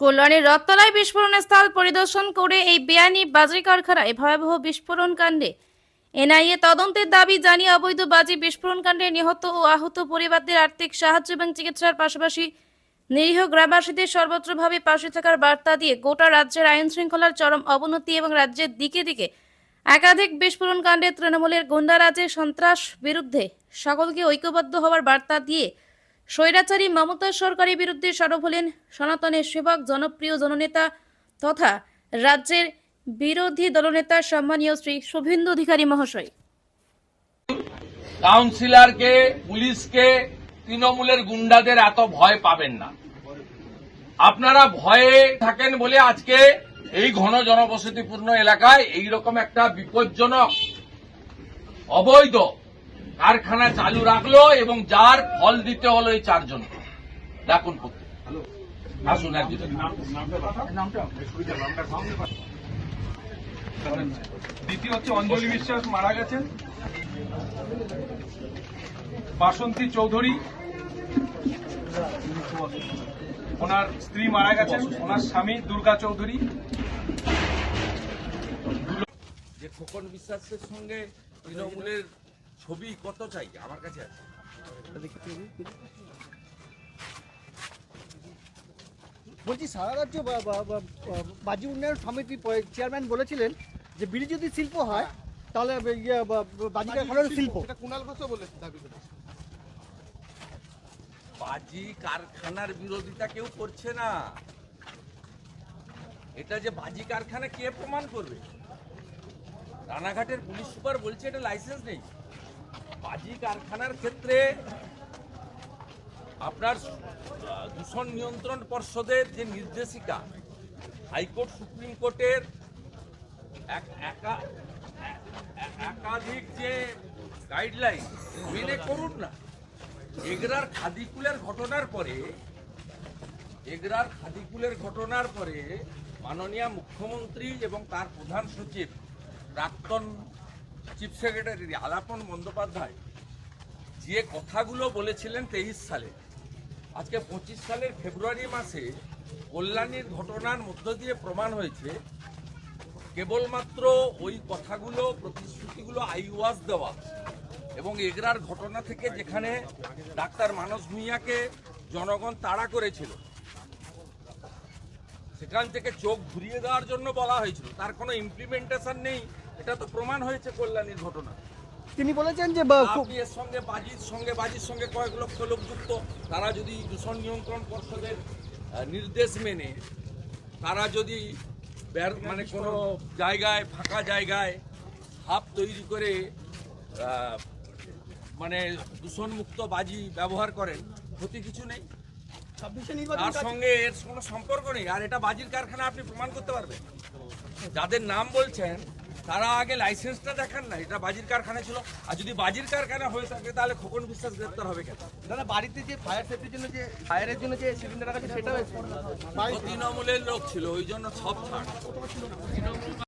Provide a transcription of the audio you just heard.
কল্যাণীর রথতলায় বিস্ফোরণের স্থল পরিদর্শন করে এই বেআইনি বাজি কারখানায় ভয়াবহ বিস্ফোরণ কাণ্ডে। এনআইএ তদন্তের দাবি জানিয়ে অবৈধ বাজি বিস্ফোরণ কাণ্ডে নিহত ও আহত পরিবারদের আর্থিক সাহায্য এবং চিকিৎসার পাশাপাশি নিরীহ গ্রামবাসীদের সর্বত্রভাবে পাশে থাকার বার্তা দিয়ে গোটা রাজ্যের আইন শৃঙ্খলার চরম অবনতি এবং রাজ্যের দিকে দিকে একাধিক বিস্ফোরণ কাণ্ডে তৃণমূলের গুন্ডারাজের সন্ত্রাস বিরুদ্ধে সকলকে ঐক্যবদ্ধ হওয়ার বার্তা দিয়ে স্বৈরাচারী মমতা সরকারের বিরুদ্ধে সরব হলেন সনাতনের সেবক, জনপ্রিয় জননেতা তথা রাজ্যের বিরোধী দলনেতা সম্মানীয় শ্রী শুভেন্দু অধিকারী মহাশয়। কাউন্সিলরকে, পুলিশকে তৃণমূলের গুন্ডাদের এত ভয় পাবেন না। আপনারা ভয়ে থাকেন বলে আজকে এই ঘন জনবসতিপূর্ণ এলাকায় এই রকম একটা বিপজ্জনক, অবৈধ কারখানা চালু রাখল এবং যার ফল দিতে হলো এই চারজন। ডাকুন করতে আসুন দ্বিতীয় হচ্ছে অঞ্জলি বিশ্বাস মারা গেছেন। বাসন্তী চৌধুরী। ওনার স্ত্রী মারা গেছেন। ওনার স্বামী দুর্গা চৌধুরী। যে খোকন বিশ্বাসের সঙ্গে তৃণমূলের ছবি কত চাই? আমার কাছে আছে। বলছি সারা রাজ্য বা- বা- বা- বা- বাজি উন্নয়ন সমিতি চেয়ারম্যান বলেছিলেন যে বিড়ি যদি শিল্প হয় তাহলে ইয়ে বাজি কারখানার শিল্প বাজি কারখানার বিরোধিতা কেউ করছে না। এটা যে বাজি কারখানা কে প্রমাণ করবে? রানাঘাটের পুলিশ সুপার বলছে এটা লাইসেন্স নেই। বাজি কারখানার ক্ষেত্রে আপনার দূষণ নিয়ন্ত্রণ পর্ষদের যে নির্দেশিকা, হাইকোর্ট, সুপ্রিম কোর্টের একাধিক যে গাইডলাইন মেনে করুন না। এগরার খাদিকুলের ঘটনার পরে, এগরার খাদিকুলের ঘটনার পরে মাননীয় মুখ্যমন্ত্রী এবং তার প্রধান সচিব প্রাক্তন চিফ সেক্রেটারি আলাপন বন্দ্যোপাধ্যায়, যে কথাগুলো বলেছিলেন তেইশ সালে, আজকে পঁচিশ সালের ফেব্রুয়ারি মাসে কল্যাণীর ঘটনার মধ্য দিয়ে প্রমাণ হয়েছে, কেবলমাত্র ওই কথাগুলো, প্রতিশ্রুতিগুলো আইওয়াজ দেওয়া এবং এগরার ঘটনা থেকে যেখানে ডাক্তার মানস ভূঁইয়াকে জনগণ তাড়া করেছিল, সেখান থেকে চোখ ঘুরিয়ে দেওয়ার জন্য বলা হয়েছিল। তার কোনো ইমপ্লিমেন্টেশন নেই। এটা তো প্রমাণ হয়েছে কল্যাণীর ঘটনা। তিনি বলেছেন যে এর সঙ্গে বাজির সঙ্গে বাজির সঙ্গে কয়েক লক্ষ লোক যুক্ত। তারা যদি দূষণ নিয়ন্ত্রণ পর্ষদের নির্দেশ মেনে তারা যদি মানে কোনো জায়গায় ফাঁকা জায়গায় হাফ তৈরি করে মানে দূষণমুক্ত বাজি ব্যবহার করেন ক্ষতি কিছু নেই। তার সঙ্গে এর কোনো সম্পর্ক নেই। আর এটা বাজির কারখানা আপনি প্রমাণ করতে পারবেন। যাদের নাম বলছেন তারা আগে লাইসেন্সটা দেখান না এটা বাজির কারখানা ছিল। আর যদি বাজির কারখানা হয়ে থাকে তাহলে খোকন বিশ্বাস গ্রেপ্তার হবে কেন? দাদা বাড়িতে যে ফায়ার সেফটির জন্য যে ফায়ারের জন্য যে সিলিন্ডার আছে সেটাও তৃণমূলের লোক ছিল ওই জন্য সব ছাড়।